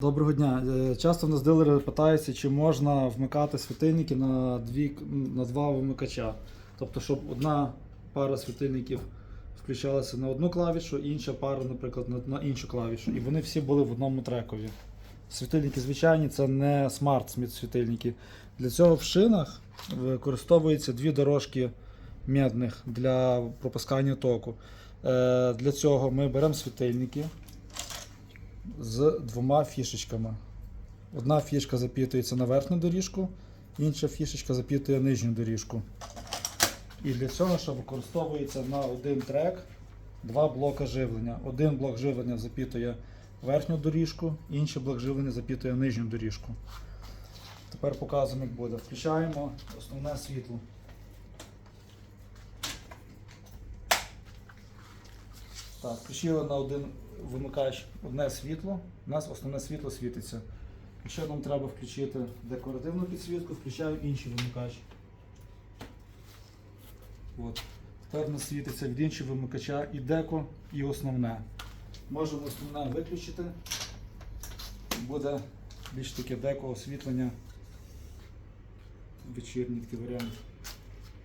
Доброго дня. Е, Часто в нас дилери питаються, чи можна вмикати світильники на, дві, на два вимикача. Тобто, щоб одна пара світильників включалася на одну клавішу, інша пара, наприклад, на, іншу клавішу. І вони всі були в одному трекові. Світильники звичайні, це не смарт світильники. Для цього в шинах використовуються дві дорожки медних для пропускання току. Е, Для цього ми беремо світильники з двома фішечками. Одна фішка запитується на верхню доріжку, інша фішечка запитує нижню доріжку. І для цього ще використовується на один трек два блока живлення. Один блок живлення запитує верхню доріжку, інший блок живлення запитує нижню доріжку. Тепер показуємо, як буде. Включаємо основне світло. Так, включили на один вимикач одне світло, у нас основне світло світиться. Якщо нам треба включити декоративну підсвітку, включаю інший вимикач. От. Тепер у нас світиться від іншого вимикача і деко, і основне. Можемо основне виключити. Буде більш таке деко освітлення. Вечірній такий варіант.